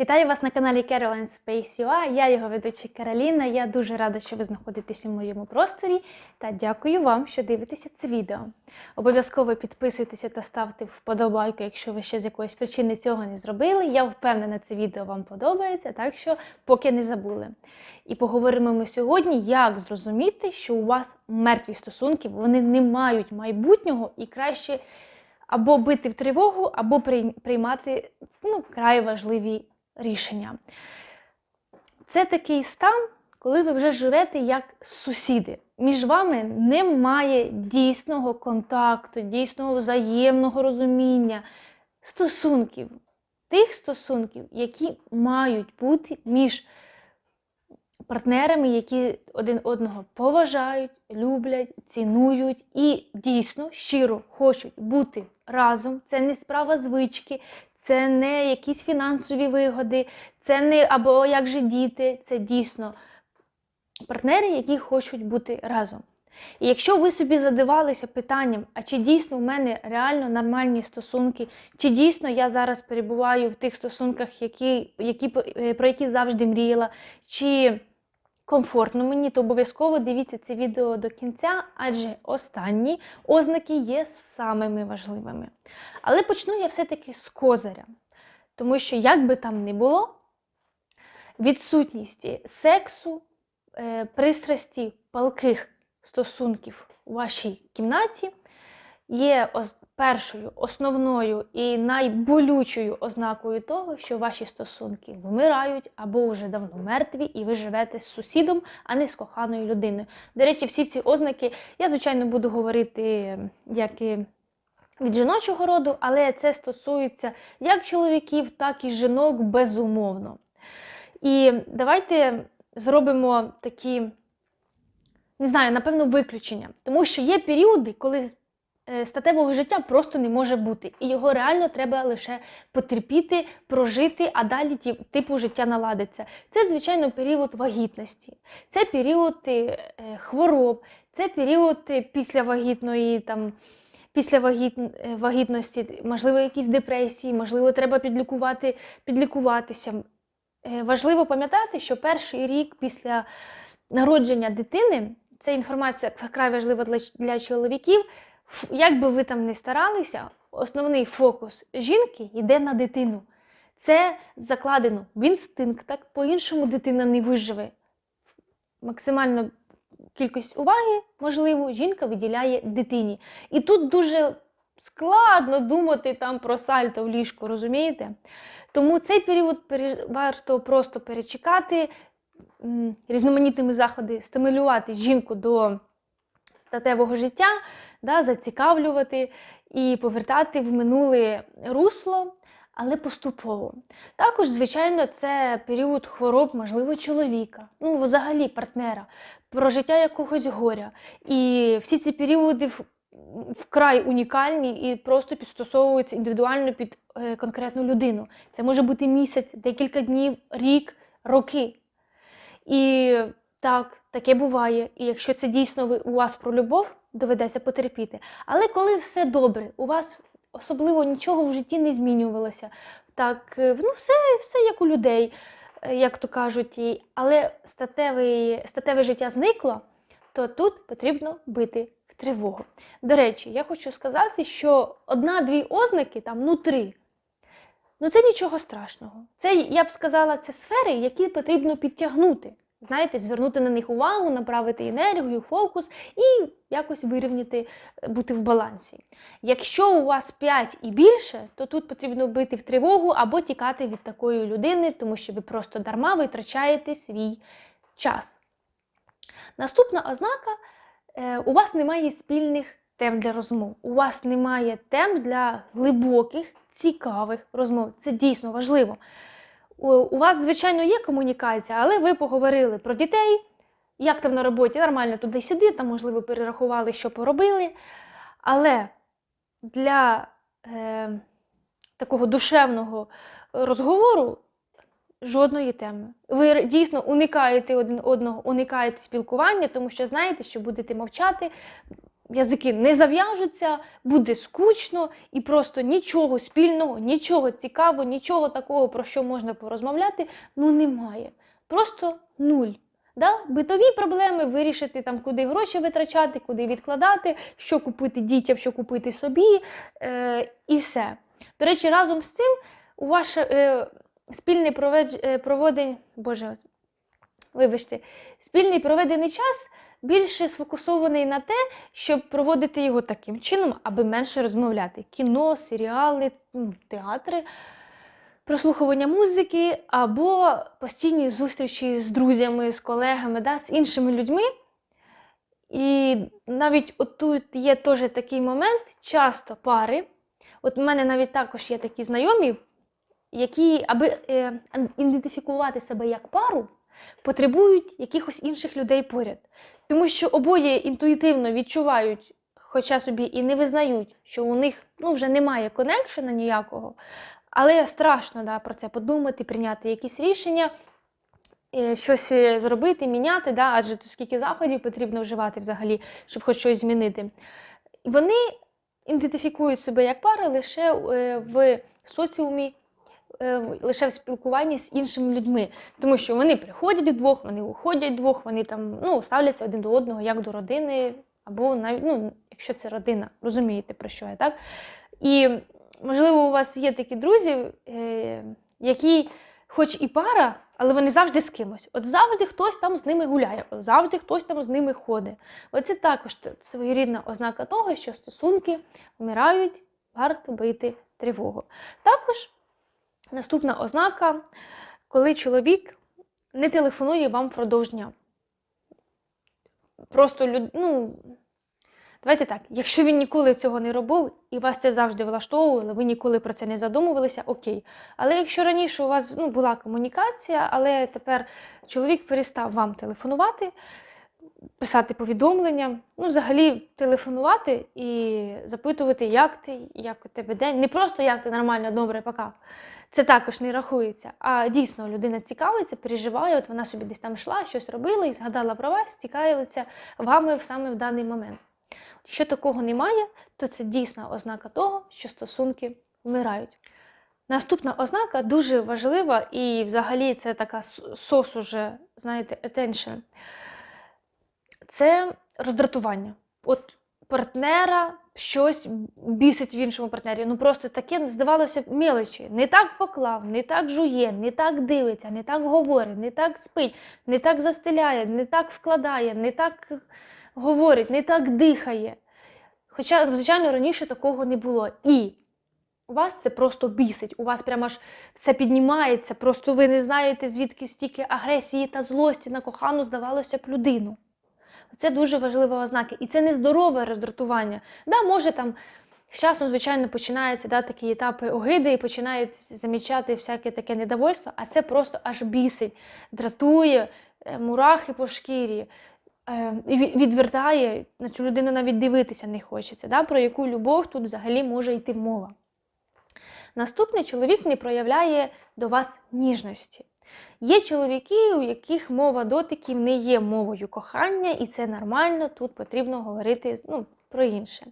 Вітаю вас на каналі Caroline Space UA. Я його ведуча Кароліна. Я дуже рада, що ви знаходитесь у моєму просторі та дякую вам, що дивитеся це відео. Обов'язково підписуйтеся та ставте вподобайку, якщо ви ще з якоїсь причини цього не зробили. Я впевнена, це відео вам подобається, так що поки не забули. І поговоримо ми сьогодні, як зрозуміти, що у вас мертві стосунки, вони не мають майбутнього і краще або бити в тривогу, або приймати ну, вкрай важливі рішення. Це такий стан, коли ви вже живете як сусіди. Між вами немає дійсного контакту, дійсного взаємного розуміння, стосунків, тих стосунків, які мають бути між партнерами, які один одного поважають, люблять, цінують і дійсно щиро хочуть бути разом. Це не справа звички, це не якісь фінансові вигоди, це не або як же діти, це дійсно партнери, які хочуть бути разом. І якщо ви собі задавалися питанням, а чи дійсно в мене реально нормальні стосунки, чи дійсно я зараз перебуваю в тих стосунках, які, які, е, про які завжди мріяла, чи комфортно мені, то обов'язково дивіться це відео до кінця, адже останні ознаки є самими важливими. Але почну я все-таки з козиря. Тому що, як би там не було, відсутність сексу, е, пристрасті, палких стосунків у вашій кімнаті є першою, основною і найболючою ознакою того, що ваші стосунки вмирають або вже давно мертві, і ви живете з сусідом, а не з коханою людиною. До речі, всі ці ознаки я, звичайно, буду говорити як і від жіночого роду, але це стосується як чоловіків, так і жінок безумовно. І давайте зробимо такі, не знаю, напевно, виключення. Тому що є періоди, коли статевого життя просто не може бути, і його реально треба лише потерпіти, прожити, а далі типу життя наладиться. Це, звичайно, період вагітності, це період е, хвороб, це період е, післявагітної там. Після вагіт... е, вагітності, можливо, якісь депресії, можливо, треба підлікувати, підлікуватися. Е, Важливо пам'ятати, що перший рік після народження дитини це інформація вкрай важлива для чоловіків. Як би ви там не старалися, основний фокус жінки йде на дитину. Це закладено в інстинктах, по-іншому дитина не виживе. Максимально кількість уваги, можливо, жінка виділяє дитині. І тут дуже складно думати там про сальто в ліжку, розумієте? Тому цей період варто просто перечекати, різноманітними заходи стимулювати жінку до статевого життя, да, зацікавлювати і повертати в минуле русло, але поступово. Також, звичайно, це період хвороб, можливо, чоловіка, ну, взагалі партнера, прожиття якогось горя. І всі ці періоди вкрай унікальні і просто підстосовуються індивідуально під е, конкретну людину. Це може бути місяць, декілька днів, рік, роки. І так, таке буває. І якщо це дійсно ви, у вас про любов, доведеться потерпіти. Але коли все добре, у вас особливо нічого в житті не змінювалося. Так, е, ну все, все як у людей, е, як то кажуть. Але статеве, статеве життя зникло, то тут потрібно бити в тривогу. До речі, я хочу сказати, що одна-дві ознаки, там, ну три, ну це нічого страшного. Це, я б сказала, це сфери, які потрібно підтягнути. Знаєте, звернути на них увагу, направити енергію, фокус і якось вирівняти, е, бути в балансі. Якщо у вас 5 і більше, то тут потрібно бити в тривогу або тікати від такої людини, тому що ви просто дарма витрачаєте свій час. Наступна ознака: е, у вас немає спільних тем для розмов. У вас немає тем для глибоких, цікавих розмов. Це дійсно важливо. У, вас, звичайно, є комунікація, але ви поговорили про дітей, як там на роботі, нормально туди-сюди, там, можливо, перерахували, що поробили. Але для е, такого душевного розговору жодної теми. Ви дійсно уникаєте один одного, уникаєте спілкування, тому що знаєте, що будете мовчати, язики не зав'яжуться, буде скучно і просто нічого спільного, нічого цікавого, нічого такого, про що можна порозмовляти, ну немає. Просто нуль. Да? Битові проблеми вирішити, там, куди гроші витрачати, куди відкладати, що купити дітям, що купити собі, е, і все. До речі, разом з цим у ваше е, спільний проведж, е, проводень, Боже, вибачте, спільний проведений час більше сфокусований на те, щоб проводити його таким чином, аби менше розмовляти. Кіно, серіали, театри, прослухування музики або постійні зустрічі з друзями, з колегами, да, з іншими людьми. І навіть отут є теж такий момент, часто пари. От у мене навіть також є такі знайомі, які, аби е, ідентифікувати себе як пару, потребують якихось інших людей поряд. Тому що обоє інтуїтивно відчувають, хоча собі і не визнають, що у них ну, вже немає коннекшена ніякого, але страшно да, про це подумати, прийняти якісь рішення, е, щось е, зробити, міняти, да, адже тут скільки заходів потрібно вживати взагалі, щоб хоч щось змінити. Вони ідентифікують себе як пари лише е, в соціумі, лише в спілкуванні з іншими людьми. Тому що вони приходять вдвох, вони уходять вдвох, вони там ну, ставляться один до одного як до родини, або навіть, ну, якщо це родина, розумієте про що я, так? І можливо, у вас є такі друзі, е, які, хоч і пара, але вони завжди з кимось. От завжди хтось там з ними гуляє, от завжди хтось там з ними ходить. Оце також своєрідна ознака того, що стосунки вмирають, варто бити тривогу. Також наступна ознака, коли чоловік не телефонує вам впродовж дня. Просто ну, давайте так, якщо він ніколи цього не робив і вас це завжди влаштовувало, ви ніколи про це не задумувалися, окей. Але якщо раніше у вас ну, була комунікація, але тепер чоловік перестав вам телефонувати, писати повідомлення, ну, взагалі телефонувати і запитувати, як ти, як у тебе день. Не просто як ти нормально, добре, пока. Це також не рахується. А дійсно людина цікавиться, переживає, от вона собі десь там йшла, щось робила і згадала про вас, цікавиться вами саме в даний момент. Якщо такого немає, то це дійсна ознака того, що стосунки вмирають. Наступна ознака дуже важлива, і взагалі це така сос уже, знаєте, attention. Це роздратування. От партнера щось бісить в іншому партнері. Ну просто таке, здавалося, б, мелочі. Не так поклав, не так жує, не так дивиться, не так говорить, не так спить, не так застеляє, не так вкладає, не так говорить, не так дихає. Хоча, звичайно, раніше такого не було. І у вас це просто бісить, у вас прямо аж все піднімається, просто ви не знаєте, звідки стільки агресії та злості на кохану, здавалося б, людину. Це дуже важлива ознака. І це нездорове роздратування. Да, може там з часом, звичайно, починаються да, такі етапи огиди і починають замічати всяке таке недовольство, а це просто аж бісить, дратує, е, мурахи по шкірі. е, Відвертає на цю людину навіть дивитися не хочеться. Да? Про яку любов тут взагалі може йти мова. Наступний чоловік не проявляє до вас ніжності. Є чоловіки, у яких мова дотиків не є мовою кохання, і це нормально, тут потрібно говорити ну, про інше.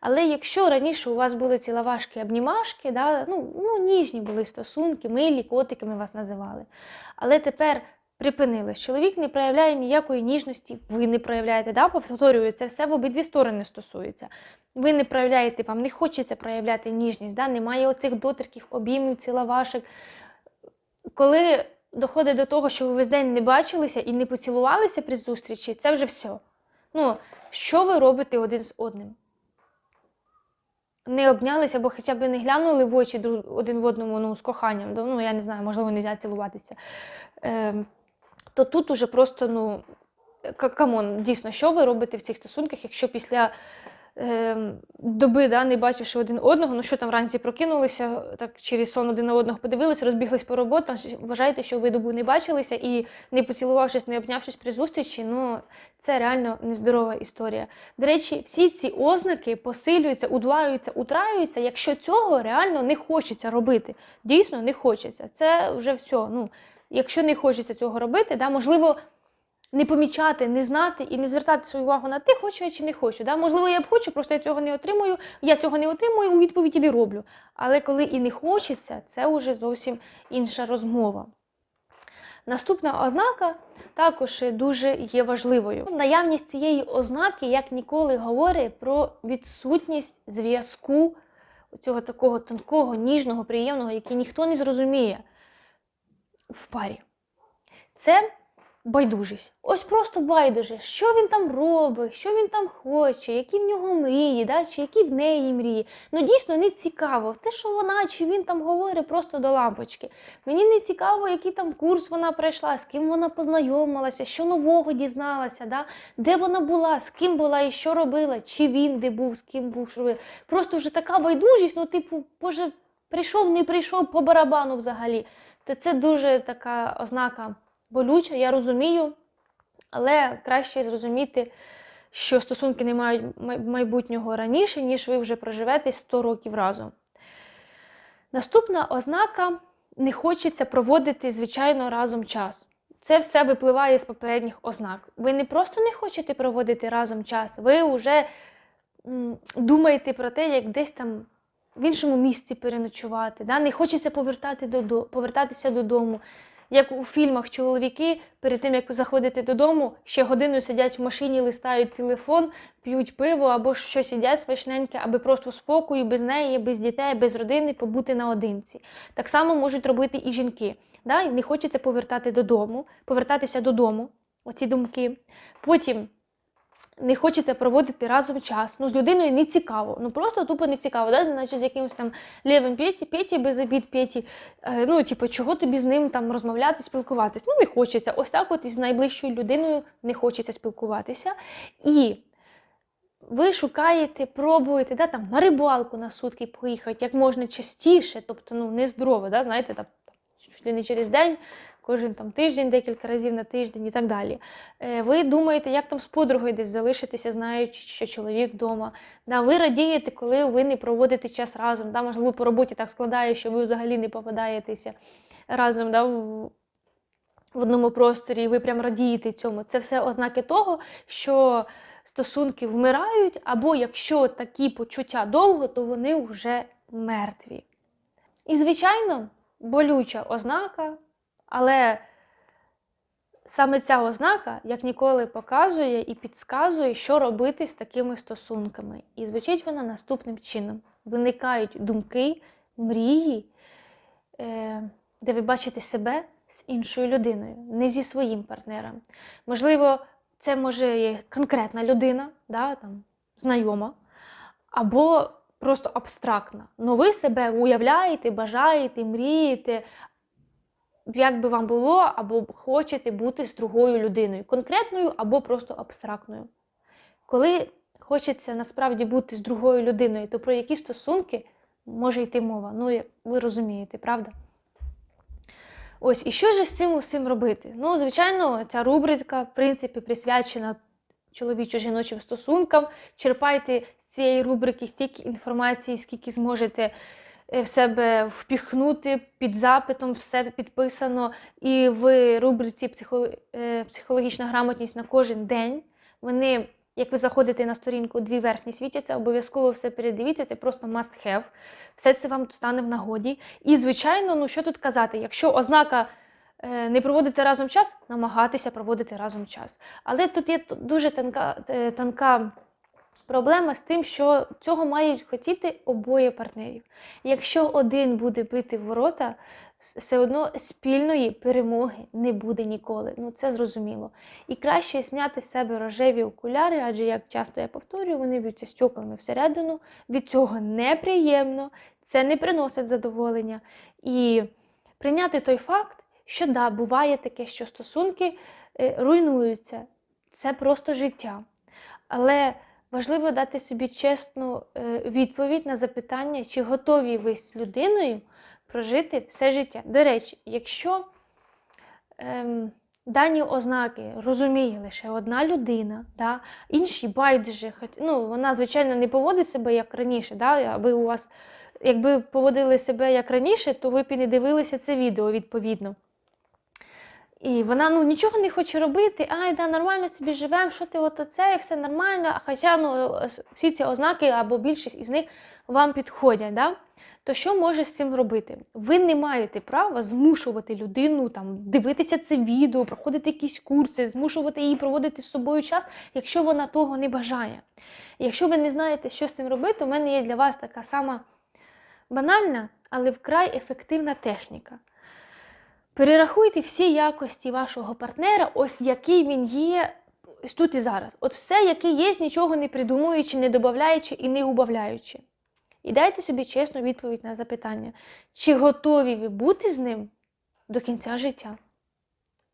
Але якщо раніше у вас були ціловашки обнімашки, да, ну, ну, ніжні були стосунки, милі, котиками вас називали. Але тепер припинилось. Чоловік не проявляє ніякої ніжності, ви не проявляєте, да? повторюю, це все в обидві сторони стосується. Ви не проявляєте, вам не хочеться проявляти ніжність, да? немає оцих доторків, обіймів, ціловашок. Коли доходить до того, що ви весь день не бачилися і не поцілувалися при зустрічі, це вже все. Ну, що ви робите один з одним? Не обнялися, або хоча б не глянули в очі один в одному ну, з коханням. Ну, я не знаю, можливо, не можна цілуватися. Ем, то тут уже просто, ну, камон, дійсно, що ви робите в цих стосунках, якщо після доби, да, не бачивши один одного, ну що там вранці прокинулися, так через сон один на одного подивилися, розбіглись по роботам, вважаєте, що ви добу не бачилися і не поцілувавшись, не обнявшись при зустрічі, ну це реально нездорова історія. До речі, всі ці ознаки посилюються, удваюються, утраюються, якщо цього реально не хочеться робити. Дійсно, не хочеться. Це вже все. Ну, якщо не хочеться цього робити, да, можливо, не помічати, не знати і не звертати свою увагу на те, хочу я чи не хочу. Да? Можливо, я б хочу, просто я цього не отримую, я цього не отримую, у відповіді не роблю. Але коли і не хочеться, це вже зовсім інша розмова. Наступна ознака також дуже є важливою. Наявність цієї ознаки, як ніколи, говорить про відсутність зв'язку цього такого тонкого, ніжного, приємного, який ніхто не зрозуміє в парі. Це байдужість. Ось просто байдуже, що він там робить, що він там хоче, які в нього мрії, да? чи які в неї мрії. Ну дійсно не цікаво. Те, що вона чи він там говорить просто до лампочки. Мені не цікаво, який там курс вона пройшла, з ким вона познайомилася, що нового дізналася, да? де вона була, з ким була і що робила, чи він де був, з ким був, що робив. Просто вже така байдужість, ну, типу, боже, прийшов, не прийшов по барабану взагалі. То це дуже така ознака болюча, я розумію, але краще зрозуміти, що стосунки не мають майбутнього раніше, ніж ви вже проживете 100 років разом. Наступна ознака не хочеться проводити, звичайно, разом час. Це все випливає з попередніх ознак. Ви не просто не хочете проводити разом час, ви вже думаєте про те, як десь там в іншому місці переночувати. Да? Не хочеться повертати додо- повертатися додому. Як у фільмах чоловіки перед тим, як заходити додому, ще годину сидять в машині, листають телефон, п'ють пиво або щось сидять смачненьке, аби просто спокою, без неї, без дітей, без родини побути наодинці. Так само можуть робити і жінки. Да? Не хочеться повертати додому, повертатися додому, оці думки. Потім не хочеться проводити разом час. Ну, з людиною не цікаво. Ну просто тупо не цікаво. Да? Значить, з якимось там лівим Петі, Петі без обід Петі. Е, ну, типу, чого тобі з ним там розмовляти, спілкуватись? Ну, не хочеться. Ось так от із найближчою людиною не хочеться спілкуватися. І ви шукаєте, пробуєте да, там, на рибалку на сутки поїхати як можна частіше, тобто ну, не здорово, да, знаєте, там, не через день, кожен там, тиждень, декілька разів на тиждень і так далі. Е, ви думаєте, як там з подругою десь залишитися, знаючи, що чоловік вдома. Да, ви радієте, коли ви не проводите час разом. Да, можливо, по роботі так складає, що ви взагалі не попадаєтеся разом да, в, в одному просторі, і ви прям радієте цьому. Це все ознаки того, що стосунки вмирають, або якщо такі почуття довго, то вони вже мертві. І, звичайно, болюча ознака, але саме ця ознака, як ніколи, показує і підказує, що робити з такими стосунками. І звучить вона наступним чином: виникають думки, мрії, е, де ви бачите себе з іншою людиною, не зі своїм партнером. Можливо, це може є конкретна людина, да, там, знайома, або просто абстрактна. Ну ви себе уявляєте, бажаєте, мрієте, як би вам було, або хочете бути з другою людиною, конкретною або просто абстрактною. Коли хочеться насправді бути з другою людиною, то про які стосунки може йти мова? Ну, ви розумієте, правда? Ось, і що ж з цим усім робити? Ну, звичайно, ця рубрика, в принципі, присвячена чоловічо-жіночим стосункам. Черпайте з цієї рубрики стільки інформації, скільки зможете в себе впіхнути під запитом, все підписано. І в рубриці е, психологічна грамотність на кожен день. Вони, як ви заходите на сторінку, дві верхні світяться, обов'язково все передивіться, це просто must have. Все це вам стане в нагоді. І, звичайно, ну що тут казати, якщо ознака е, не проводити разом час, намагатися проводити разом час. Але тут є дуже тонка, е, тонка проблема з тим, що цього мають хотіти обоє партнерів. Якщо один буде бити в ворота, все одно спільної перемоги не буде ніколи. Ну це зрозуміло. І краще зняти з себе рожеві окуляри, адже як часто я повторюю, вони б'ються стеклами всередину. Від цього неприємно, це не приносить задоволення. І прийняти той факт, що да, буває таке, що стосунки е, руйнуються. Це просто життя. Але важливо дати собі чесну е, відповідь на запитання, чи готові ви з людиною прожити все життя. До речі, якщо ем, дані ознаки розуміє лише одна людина, да, інші байдуже, ну, вона, звичайно, не поводить себе як раніше, да, аби у вас, якби поводили себе як раніше, то ви б і не дивилися це відео відповідно. І вона ну, нічого не хоче робити, ай, да, нормально собі живемо, що ти от оце, і все нормально. А хоча ну, всі ці ознаки або більшість із них вам підходять. Да? То що може з цим робити? Ви не маєте права змушувати людину там, дивитися це відео, проходити якісь курси, змушувати її проводити з собою час, якщо вона того не бажає. Якщо ви не знаєте, що з цим робити, у мене є для вас така сама банальна, але вкрай ефективна техніка. Перерахуйте всі якості вашого партнера, ось який він є тут і зараз. От все, який є, нічого не придумуючи, не додаючи і не убавляючи. І дайте собі чесну відповідь на запитання, чи готові ви бути з ним до кінця життя?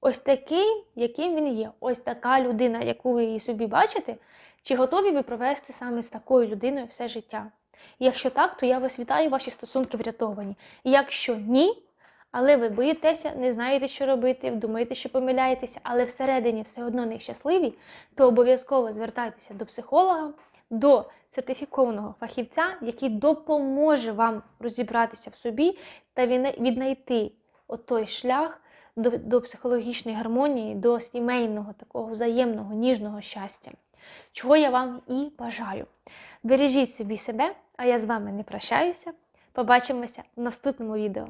Ось такий, яким він є, ось така людина, яку ви її собі бачите, чи готові ви провести саме з такою людиною все життя? Якщо так, то я вас вітаю, ваші стосунки врятовані. Якщо ні, але ви боїтеся, не знаєте, що робити, думаєте, що помиляєтеся, але всередині все одно нещасливі, то обов'язково звертайтеся до психолога, до сертифікованого фахівця, який допоможе вам розібратися в собі та віднайти той шлях до, до психологічної гармонії, до сімейного такого взаємного ніжного щастя. Чого я вам і бажаю. Бережіть собі себе, а я з вами не прощаюся. Побачимося в наступному відео.